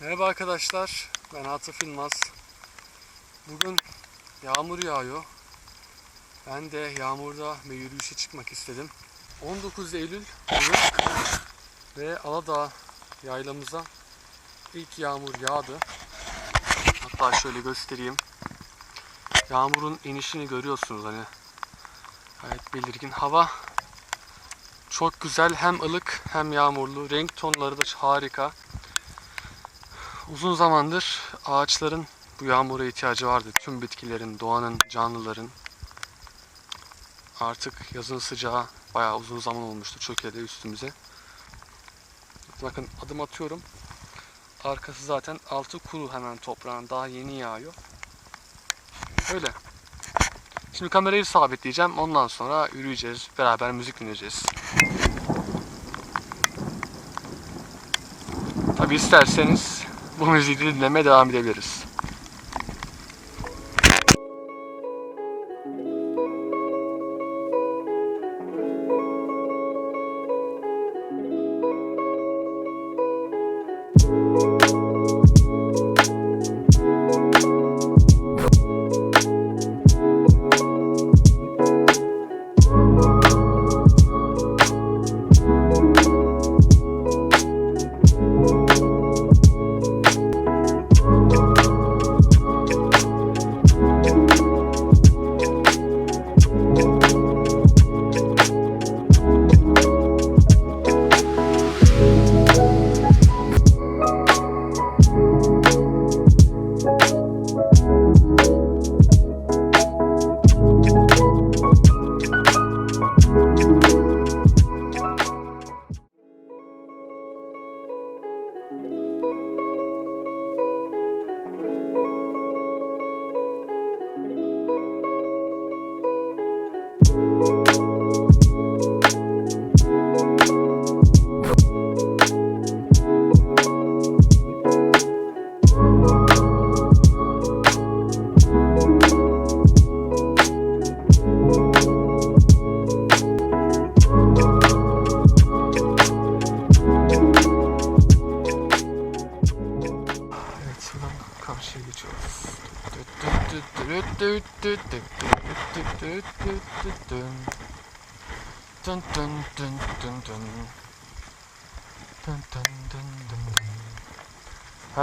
Merhaba arkadaşlar, ben Atıf Yılmaz. Bugün yağmur yağıyor. Ben de yağmurda ve yürüyüşe çıkmak istedim. 19 Eylül bugün ve Aladağ yaylamıza ilk yağmur yağdı. Hatta şöyle göstereyim. Yağmurun inişini görüyorsunuz hani. Gayet belirgin. Hava çok güzel. Hem ılık hem yağmurlu. Renk tonları da harika. Uzun zamandır ağaçların bu yağmura ihtiyacı vardı. Tüm bitkilerin, doğanın, canlıların. Artık yazın sıcağı bayağı uzun zaman olmuştu çökedi üstümüze. Bakın adım atıyorum. Arkası zaten altı kuru hemen toprağın daha yeni yağıyor. Öyle. Şimdi kamerayı sabitleyeceğim. Ondan sonra yürüyeceğiz. Beraber müzik dinleyeceğiz. Tabi isterseniz bu müziği dinlemeye devam edebiliriz.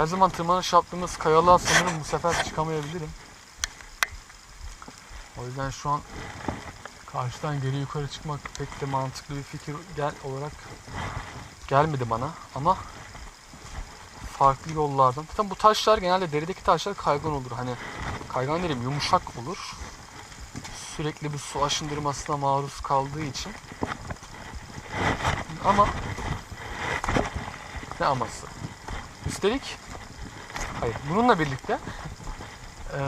Her zaman tırmanış yaptığımız kayalığa sanırım bu sefer çıkamayabilirim. O yüzden şu an karşıdan geri yukarı çıkmak pek de mantıklı bir fikir gel olarak gelmedi bana ama farklı yollardan. Zaten bu taşlar genelde derideki taşlar kaygan olur. Hani kaygan dedim yumuşak olur. Sürekli bir su aşındırmasına maruz kaldığı için. Ama ne aması? Üstelik hayır bununla birlikte eee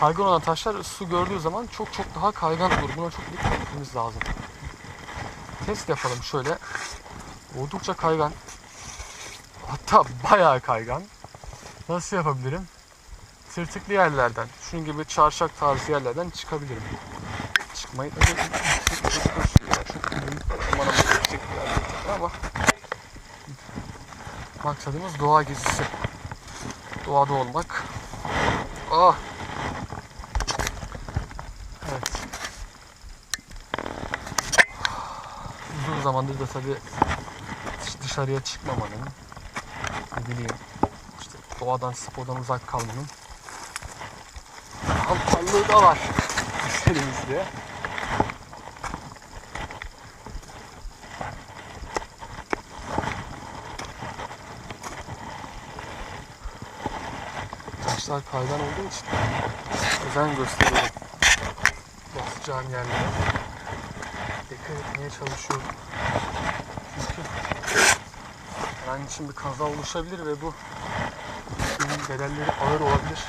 kaygan olan taşlar su gördüğü zaman çok çok daha kaygan olur. Buna çok dikkat etmemiz lazım. Test yapalım şöyle. Oldukça kaygan. Hatta bayağı kaygan. Nasıl yapabilirim? Tırtıklı yerlerden, şunun gibi çarşak tarzı yerlerden çıkabilirim. Çıkmayı da ama maksadımız doğa gezisi. Doğada olmak. Ah. Evet. Uzun zamandır da tabii dış- dışarıya çıkmamanın, ne bileyim işte doğadan spordan uzak kalmanın hantallığı da var üstlerimizde. Taşlar kaygan olduğu için özen gösteriyorum basacağım yerlere. Dikkat etmeye çalışıyorum. Çünkü herhangi için bir kaza oluşabilir ve bu bunun bedelleri ağır olabilir.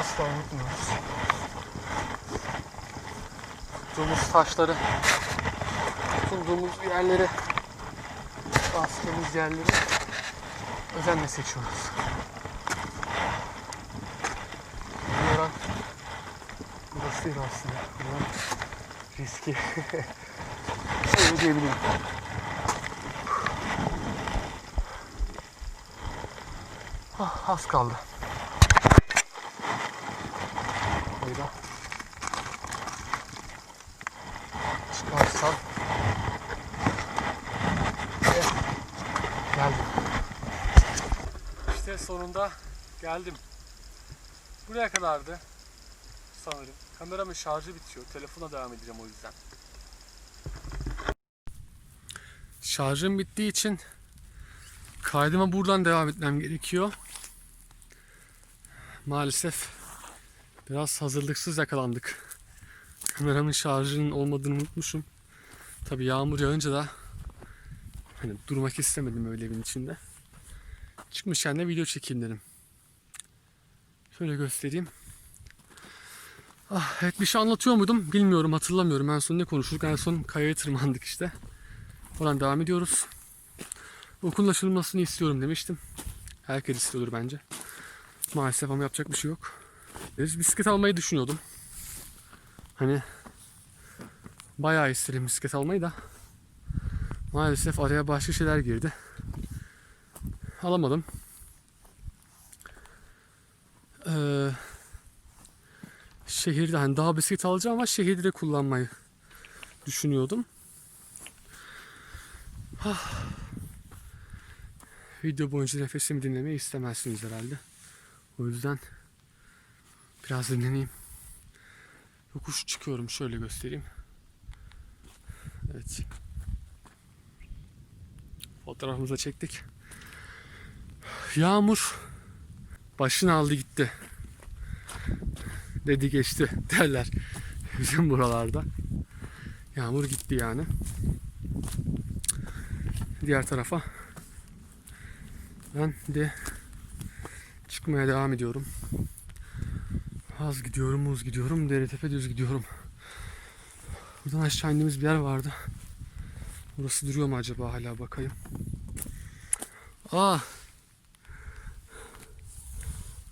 Asla unutmuyoruz. Tuttuğumuz taşları, tutunduğumuz yerleri, bastığımız yerleri özenle seçiyoruz. Burasıydı aslında. Buranın riski. Öyle diyebilirim. Ah, az kaldı. Böyle. Çıkarsam. Ve geldim. İşte sonunda geldim. Buraya kadardı sanırım. Kameramın şarjı bitiyor. Telefona devam edeceğim o yüzden. Şarjım bittiği için kaydıma buradan devam etmem gerekiyor. Maalesef biraz hazırlıksız yakalandık. Kameramın şarjının olmadığını unutmuşum. Tabi yağmur yağınca da hani durmak istemedim öyle evin içinde. Çıkmışken de video çekeyim dedim. Şöyle göstereyim. Ah, evet bir şey anlatıyor muydum bilmiyorum hatırlamıyorum. En son ne konuştuk? En son kayaya tırmandık işte. Oradan devam ediyoruz. Okulun açılmasını istiyorum demiştim. Herkes istiyordur bence. Maalesef ama yapacak bir şey yok. Biz bisiklet almayı düşünüyordum. Hani bayağı isterim bisiklet almayı da. Maalesef araya başka şeyler girdi. Alamadım. Ee, şehirde hani daha bisiklet alacağım ama şehirde de kullanmayı düşünüyordum. Ah. Video boyunca nefesimi dinlemeyi istemezsiniz herhalde. O yüzden biraz dinleneyim. Yokuş çıkıyorum şöyle göstereyim. Evet. Fotoğrafımızı çektik. Yağmur başını aldı gitti. Dedi geçti derler bizim buralarda. Yağmur gitti yani. Diğer tarafa ben de çıkmaya devam ediyorum. Az gidiyorum, uz gidiyorum, dere tepe düz gidiyorum. Buradan aşağı indiğimiz bir yer vardı. Burası duruyor mu acaba hala bakayım. Aa!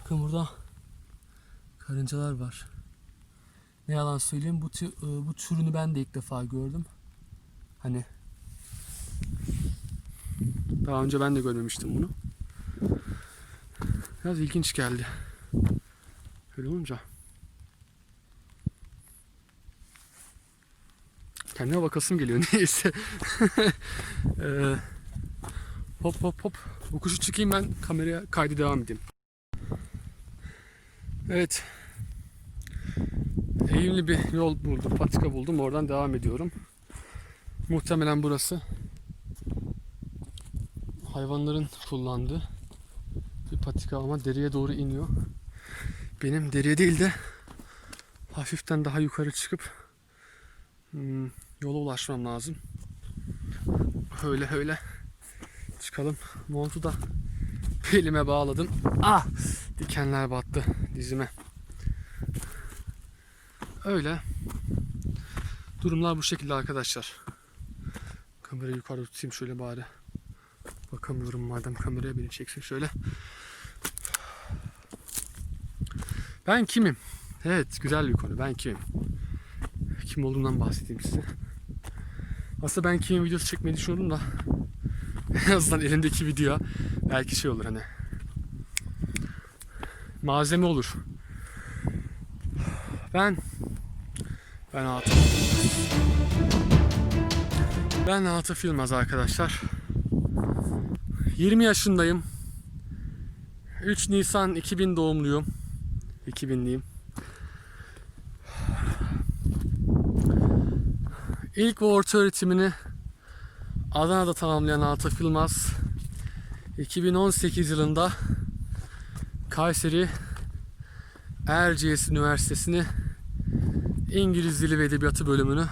Bakın burada karıncalar var. Ne yalan söyleyeyim bu e, bu türünü ben de ilk defa gördüm. Hani daha önce ben de görmemiştim bunu. Biraz ilginç geldi. Öyle olunca. Kendime bakasım geliyor neyse. Ee, hop hop hop. Bu kuşu çıkayım ben kameraya kaydı devam edeyim. Evet. Eğimli bir yol buldum, patika buldum. Oradan devam ediyorum. Muhtemelen burası hayvanların kullandığı bir patika ama deriye doğru iniyor. Benim deriye değil de hafiften daha yukarı çıkıp hmm, yola ulaşmam lazım. Öyle öyle çıkalım. Montu da belime bağladım. Ah! Dikenler battı dizime. Öyle. Durumlar bu şekilde arkadaşlar. Kamerayı yukarıda tutayım şöyle bari. Bakamıyorum madem kameraya beni çeksin şöyle. Ben kimim? Evet güzel bir konu. Ben kimim? Kim olduğumdan bahsedeyim size. Aslında ben kimim videosu çekmeyi düşünüyorum da en azından elimdeki video belki şey olur hani malzeme olur. Ben ben Atıf Ben Atıf Yılmaz arkadaşlar. 20 yaşındayım. 3 Nisan 2000 doğumluyum. 2000'liyim. İlk ve orta öğretimini Adana'da tamamlayan Atıf Yılmaz 2018 yılında Kayseri Erciyes Üniversitesi'ni İngiliz Dili ve Edebiyatı bölümünü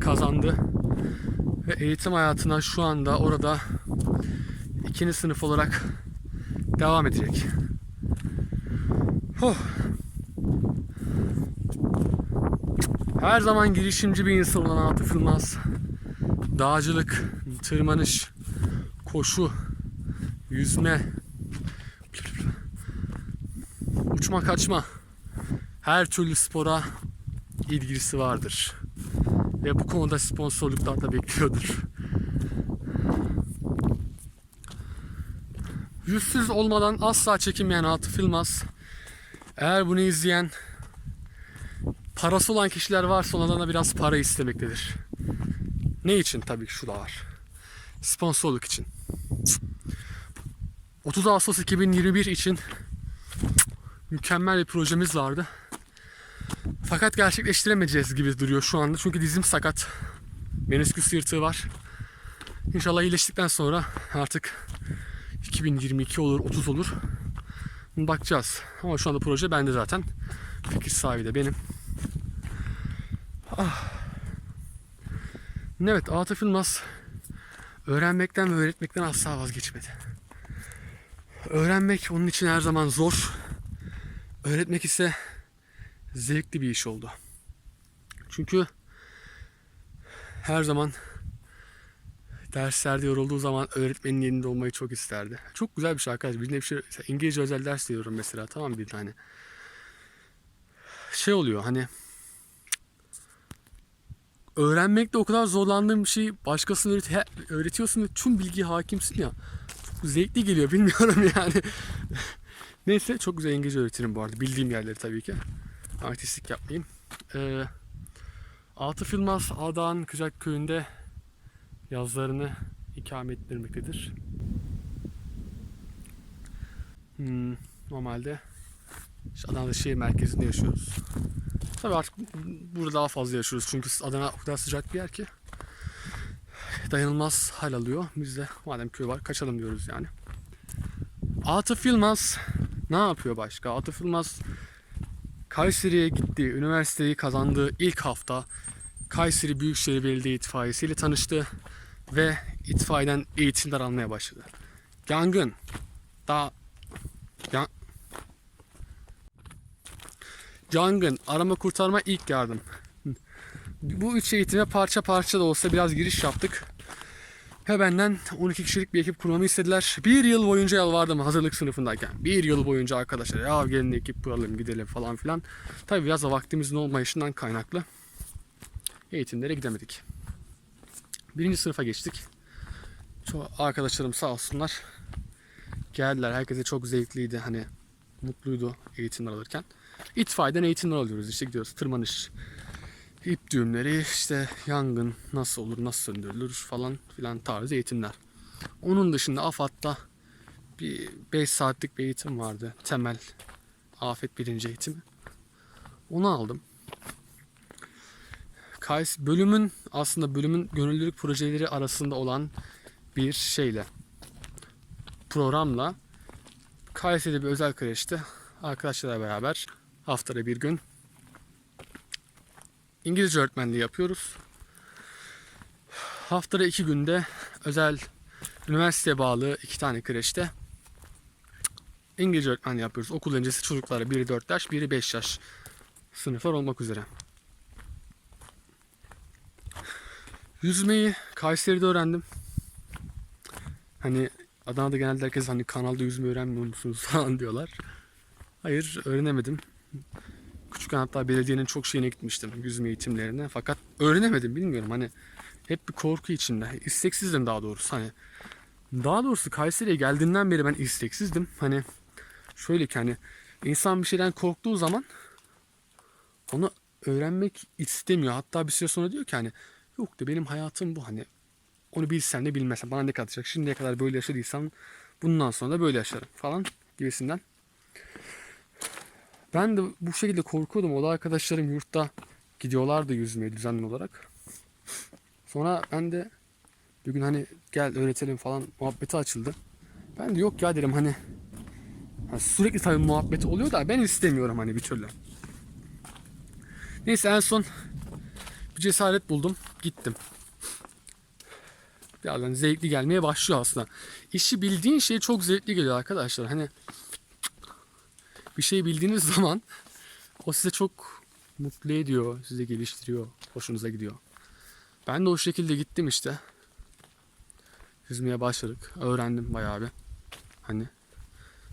kazandı. Ve eğitim hayatına şu anda orada ikinci sınıf olarak devam edecek. Huh. Her zaman girişimci bir insan olan Atıf Yılmaz. Dağcılık, tırmanış, koşu, yüzme, uçma kaçma her türlü spora ilgisi vardır. Ve bu konuda sponsorluklar da bekliyordur. Yüzsüz olmadan asla çekinmeyen Atıf Yılmaz. Eğer bunu izleyen parası olan kişiler varsa onlardan da biraz para istemektedir. Ne için? Tabii ki şu da var. Sponsorluk için. 30 Ağustos 2021 için mükemmel bir projemiz vardı. Fakat gerçekleştiremeyeceğiz gibi duruyor şu anda. Çünkü dizim sakat. Menisküs yırtığı var. İnşallah iyileştikten sonra artık 2022 olur, 30 olur. Bakacağız. Ama şu anda proje bende zaten. Fikir sahibi de benim. Ah. Evet, Atıf Yılmaz öğrenmekten ve öğretmekten asla vazgeçmedi. Öğrenmek onun için her zaman zor. Öğretmek ise zevkli bir iş oldu. Çünkü her zaman derslerde yorulduğu zaman öğretmenin yerinde olmayı çok isterdi. Çok güzel bir şey arkadaşlar. Birine bir şey, İngilizce özel ders diyorum mesela tamam bir tane. Şey oluyor hani öğrenmekte o kadar zorlandığım bir şey başkasına öğret öğretiyorsun ve tüm bilgiye hakimsin ya. Çok zevkli geliyor bilmiyorum yani. Neyse çok güzel İngilizce öğretirim bu arada. Bildiğim yerleri tabii ki. Artistlik yapmayayım. Ee, Atıf Yılmaz Ağdağ'ın Kıcak Köyü'nde yazlarını ikame ettirmektedir. Hmm, normalde işte Adana'da şehir merkezinde yaşıyoruz. Tabii artık burada daha fazla yaşıyoruz çünkü Adana o kadar sıcak bir yer ki dayanılmaz hal alıyor. Biz de madem köy var kaçalım diyoruz yani. Atıf Yılmaz ne yapıyor başka? Atıf Yılmaz Kayseri'ye gittiği, üniversiteyi kazandığı ilk hafta Kayseri Büyükşehir Belediye İtfaiyesi ile tanıştı ve itfaiyeden eğitimler almaya başladı. Yangın, daha ya, yangın, arama kurtarma ilk yardım. Bu üç eğitime parça parça da olsa biraz giriş yaptık. Ve benden 12 kişilik bir ekip kurmamı istediler. Bir yıl boyunca yalvardım hazırlık sınıfındayken. Bir yıl boyunca arkadaşlar ya gelin ekip kuralım gidelim falan filan. Tabi biraz da vaktimizin olmayışından kaynaklı eğitimlere gidemedik. Birinci sınıfa geçtik. Çoğu arkadaşlarım sağ olsunlar. Geldiler. Herkese çok zevkliydi. Hani mutluydu eğitimler alırken. İtfaiyeden eğitimler alıyoruz. İşte gidiyoruz. Tırmanış, ip düğümleri, işte yangın nasıl olur, nasıl söndürülür falan filan tarzı eğitimler. Onun dışında AFAD'da bir 5 saatlik bir eğitim vardı. Temel afet birinci eğitimi. Onu aldım. Kays bölümün aslında bölümün gönüllülük projeleri arasında olan bir şeyle programla Kayseri'de bir özel kreşte arkadaşlarla beraber haftada bir gün İngilizce öğretmenliği yapıyoruz. Haftada iki günde özel üniversiteye bağlı iki tane kreşte İngilizce öğretmenliği yapıyoruz. Okul öncesi çocuklara biri 4 yaş, biri 5 yaş sınıflar olmak üzere. Yüzmeyi Kayseri'de öğrendim. Hani Adana'da genelde herkes hani kanalda yüzme öğrenmiyor musunuz falan diyorlar. Hayır öğrenemedim. Küçükken hatta belediyenin çok şeyine gitmiştim yüzme eğitimlerine. Fakat öğrenemedim bilmiyorum hani hep bir korku içinde. İsteksizdim daha doğrusu hani. Daha doğrusu Kayseri'ye geldiğinden beri ben isteksizdim. Hani şöyle ki hani insan bir şeyden korktuğu zaman onu öğrenmek istemiyor. Hatta bir süre sonra diyor ki hani yok da benim hayatım bu hani onu bilsen de bilmesen bana ne katacak şimdiye kadar böyle yaşadıysam bundan sonra da böyle yaşarım falan gibisinden. Ben de bu şekilde korkuyordum. O da arkadaşlarım yurtta gidiyorlardı yüzmeye düzenli olarak. Sonra ben de bir gün hani gel öğretelim falan muhabbeti açıldı. Ben de yok ya dedim hani ha, sürekli tabii muhabbet oluyor da ben istemiyorum hani bir türlü. Neyse en son bir cesaret buldum. Gittim. Birazdan zevkli gelmeye başlıyor aslında. İşi bildiğin şey çok zevkli geliyor arkadaşlar. Hani bir şey bildiğiniz zaman o size çok mutlu ediyor, sizi geliştiriyor, hoşunuza gidiyor. Ben de o şekilde gittim işte. Yüzmeye başladık. Öğrendim bayağı bir. Hani.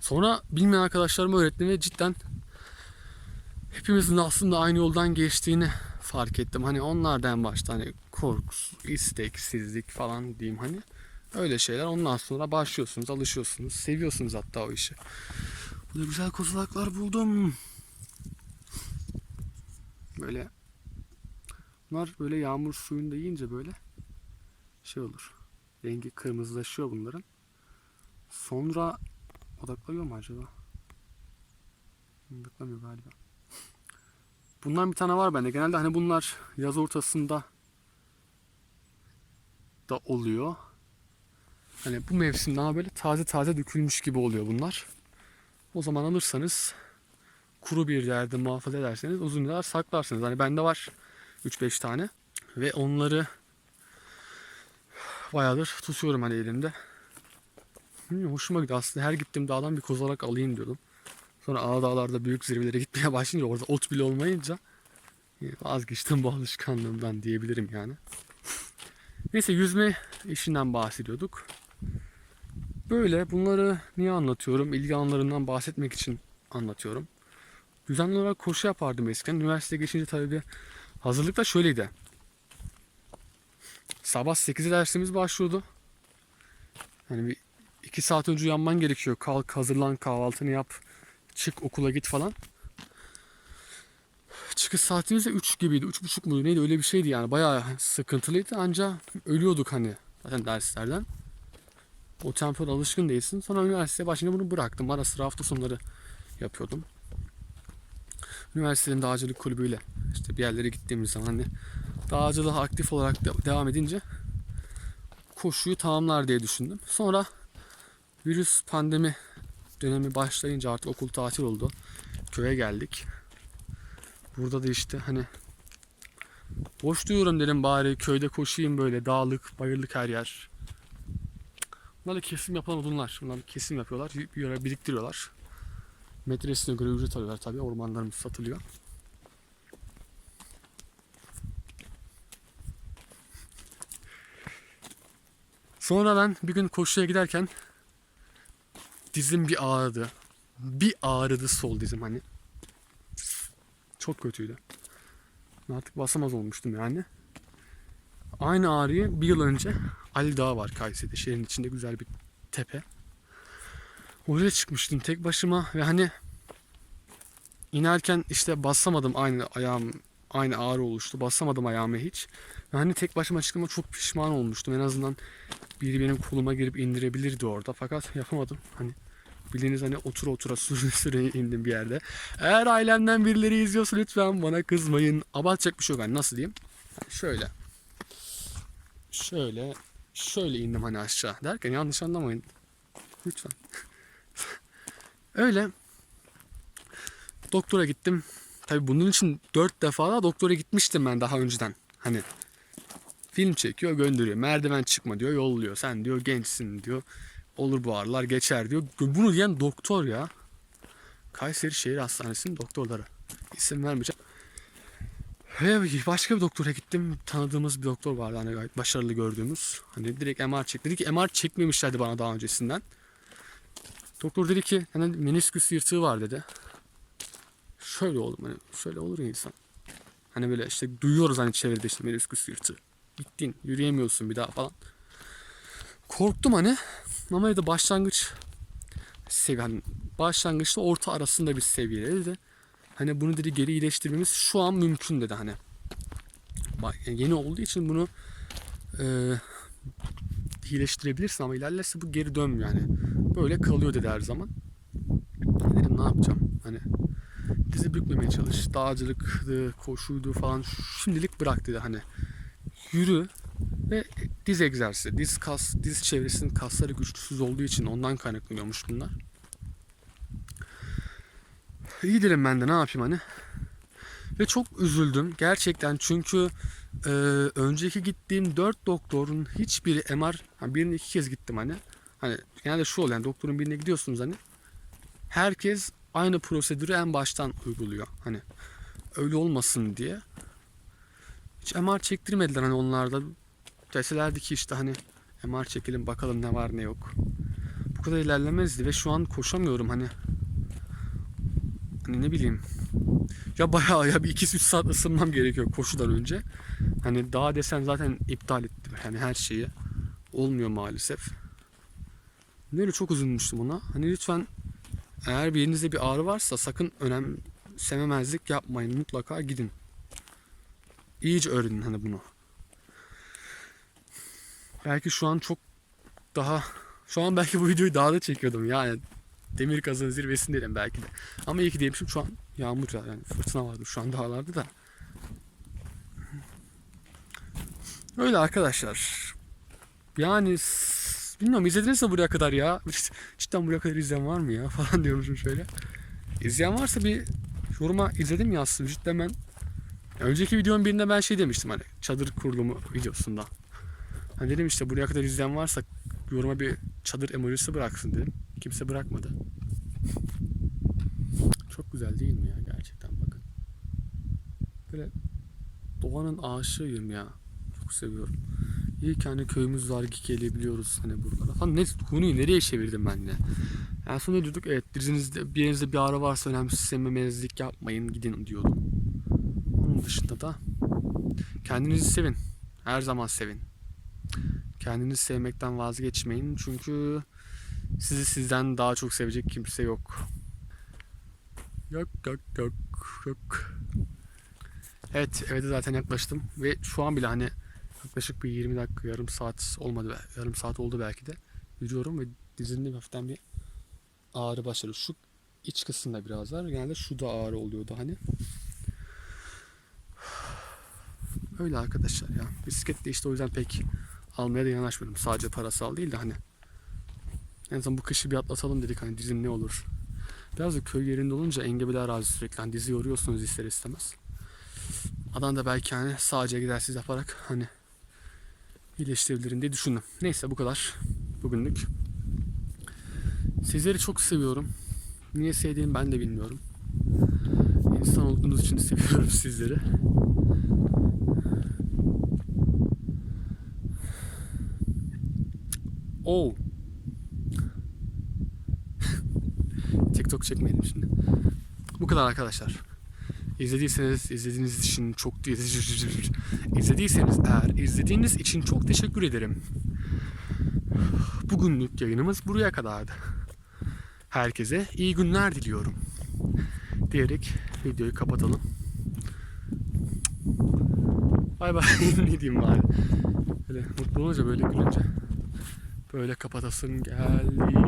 Sonra bilmeyen arkadaşlarıma öğrettim ve cidden hepimizin aslında aynı yoldan geçtiğini fark ettim. Hani onlardan başta hani korku, isteksizlik falan diyeyim hani. Öyle şeyler. Ondan sonra başlıyorsunuz, alışıyorsunuz. Seviyorsunuz hatta o işi. Burada güzel kozalaklar buldum. Böyle bunlar böyle yağmur suyunda yiyince böyle şey olur. Rengi kırmızılaşıyor bunların. Sonra odaklanıyor mu acaba? Odaklamıyor galiba. Bundan bir tane var bende. Genelde hani bunlar yaz ortasında da oluyor. Hani bu mevsimde böyle taze taze dökülmüş gibi oluyor bunlar. O zaman alırsanız kuru bir yerde muhafaza ederseniz uzun yıllar saklarsınız. Hani bende var 3-5 tane ve onları bayağıdır tutuyorum hani elimde. Bilmiyorum, hoşuma gidiyor aslında. Her gittiğim dağdan bir kozalak alayım diyordum. Sonra ağ dağlarda büyük zirvelere gitmeye başlayınca orada ot bile olmayınca e, vazgeçtim bu alışkanlığımdan diyebilirim yani. Neyse yüzme işinden bahsediyorduk. Böyle bunları niye anlatıyorum? İlgi alanlarından bahsetmek için anlatıyorum. Düzenli olarak koşu yapardım eskiden. Üniversiteye geçince tabii bir hazırlık da şöyleydi. Sabah 8'de dersimiz başlıyordu. Yani bir iki saat önce uyanman gerekiyor. Kalk, hazırlan, kahvaltını yap, çık okula git falan. Çıkış saatimiz de 3 gibiydi. 3.30 muydu neydi öyle bir şeydi yani. Bayağı sıkıntılıydı. Anca ölüyorduk hani zaten derslerden. O tempoda alışkın değilsin. Sonra üniversiteye başlayınca bunu bıraktım. Ara sıra hafta sonları yapıyordum. Üniversitenin dağcılık kulübüyle işte bir yerlere gittiğimiz zaman hani dağcılığa aktif olarak de- devam edince koşuyu tamamlar diye düşündüm. Sonra virüs pandemi dönemi başlayınca artık okul tatil oldu. Köye geldik. Burada da işte hani boş diyorum dedim bari köyde koşayım böyle dağlık, bayırlık her yer. Bunlar da kesim yapan odunlar. Bunlar kesim yapıyorlar, bir yere biriktiriyorlar. Metresine göre ücret alıyorlar tabii. Ormanlarımız satılıyor. Sonra ben bir gün koşuya giderken dizim bir ağrıdı. Bir ağrıdı sol dizim hani. Çok kötüydü. Artık basamaz olmuştum yani. Aynı ağrıyı bir yıl önce Ali Dağı var Kayseri'de. Şehrin içinde güzel bir tepe. Oraya çıkmıştım tek başıma ve hani inerken işte basamadım aynı ayağım aynı ağrı oluştu. Basamadım ayağıma hiç. Ve hani tek başıma çıktığıma çok pişman olmuştum. En azından biri benim koluma girip indirebilirdi orada. Fakat yapamadım. Hani bildiğiniz hani otura otura süre süre indim bir yerde. Eğer ailemden birileri izliyorsa lütfen bana kızmayın. Abartacak bir şey yok. Yani nasıl diyeyim? Şöyle. Şöyle. Şöyle indim hani aşağı. Derken yanlış anlamayın. Lütfen. Öyle. Doktora gittim. Tabi bunun için dört defa da doktora gitmiştim ben daha önceden. Hani film çekiyor gönderiyor. Merdiven çıkma diyor yolluyor. Sen diyor gençsin diyor. Olur bu ağrılar geçer diyor. Bunu diyen doktor ya. Kayseri Şehir Hastanesi'nin doktorları. İsim vermeyeceğim. Ve başka bir doktora gittim. Tanıdığımız bir doktor vardı hani gayet başarılı gördüğümüz. Hani direkt MR çek. Dedi ki MR çekmemişlerdi bana daha öncesinden. Doktor dedi ki hani menisküs yırtığı var dedi. Şöyle oğlum hani şöyle olur ya insan. Hani böyle işte duyuyoruz hani çevrede işte menisküs yırtığı. Gittin yürüyemiyorsun bir daha falan. Korktum hani ama dedi başlangıç seviye hani başlangıçta orta arasında bir seviye dedi. Hani bunu dedi geri iyileştirmemiz şu an mümkün dedi hani. Yeni olduğu için bunu e, iyileştirebilirsin ama ilerlerse bu geri dönmüyor yani. Böyle kalıyor dedi her zaman. Dedim ne yapacağım? Hani dizi bükmemeye çalış. Dağcılıktı, koşuydu falan. Şimdilik bırak dedi hani. Yürü ve diz egzersizi. Diz kas, diz çevresinin kasları güçsüz olduğu için ondan kaynaklanıyormuş bunlar. İyi dedim ben de ne yapayım hani. Ve çok üzüldüm gerçekten çünkü e, önceki gittiğim dört doktorun hiçbiri MR, hani birini iki kez gittim hani. Hani genelde şu oluyor yani doktorun birine gidiyorsunuz hani. Herkes aynı prosedürü en baştan uyguluyor. Hani öyle olmasın diye. Hiç MR çektirmediler hani onlarda. Deselerdi ki işte hani MR çekelim bakalım ne var ne yok. Bu kadar ilerlemezdi ve şu an koşamıyorum hani. Hani ne bileyim. Ya bayağı ya bir 2-3 saat ısınmam gerekiyor koşudan önce. Hani daha desen zaten iptal ettim yani her şeyi. olmuyor maalesef. Böyle çok üzülmüştüm ona. Hani lütfen eğer bir yerinizde bir ağrı varsa sakın önemsememezlik yapmayın. Mutlaka gidin. İyice öğrenin hani bunu. Belki şu an çok daha şu an belki bu videoyu dağda çekiyordum yani demir kazın zirvesindeyim belki de. Ama iyi ki demişim şu an yağmur ya yani fırtına vardı şu an dağlarda da. Öyle arkadaşlar. Yani bilmiyorum izlediniz mi buraya kadar ya? Cidden buraya kadar izleyen var mı ya falan diyormuşum şöyle. İzleyen varsa bir yoruma izledim yazsın. Cidden ben önceki videonun birinde ben şey demiştim hani çadır kurulumu videosunda. Hani dedim işte buraya kadar izleyen varsa yoruma bir çadır emojisi bıraksın dedim. Kimse bırakmadı. Çok güzel değil mi ya gerçekten bakın. Böyle doğanın aşığıyım ya. Çok seviyorum. İyi ki hani köyümüz var ki gelebiliyoruz hani buralara falan. Ne, konuyu nereye çevirdim ben yine? En son ne diyorduk? Evet dizinizde bir yerinizde bir ağrı varsa önemsememezlik yapmayın gidin diyordum. Onun dışında da kendinizi sevin. Her zaman sevin. Kendinizi sevmekten vazgeçmeyin çünkü sizi sizden daha çok sevecek kimse yok. Yok yok yok yok. Evet eve de zaten yaklaştım ve şu an bile hani yaklaşık bir 20 dakika yarım saat olmadı yarım saat oldu belki de yürüyorum ve dizimde hafiften bir ağrı başladı. Şu iç kısımda biraz var. Genelde şu da ağrı oluyordu hani. Öyle arkadaşlar ya. Bisiklet de işte o yüzden pek almaya da yanaşmıyorum. Sadece parasal değil de hani. En son bu kışı bir atlatalım dedik hani dizim ne olur. Biraz da köy yerinde olunca engebeli arazi sürekli hani dizi yoruyorsunuz ister istemez. Adam da belki hani sadece egzersiz yaparak hani iyileştirebilirim diye düşündüm. Neyse bu kadar bugünlük. Sizleri çok seviyorum. Niye sevdiğimi ben de bilmiyorum. İnsan olduğunuz için seviyorum sizleri. Oh. TikTok çekmeyelim şimdi. Bu kadar arkadaşlar. İzlediyseniz izlediğiniz için çok izlediyseniz eğer izlediğiniz için çok teşekkür ederim. Bugünlük yayınımız buraya kadardı. Herkese iyi günler diliyorum. Diyerek videoyu kapatalım. Bay bay ne diyeyim bari. Böyle mutlu olunca böyle gülünce böyle kapatasın geldi.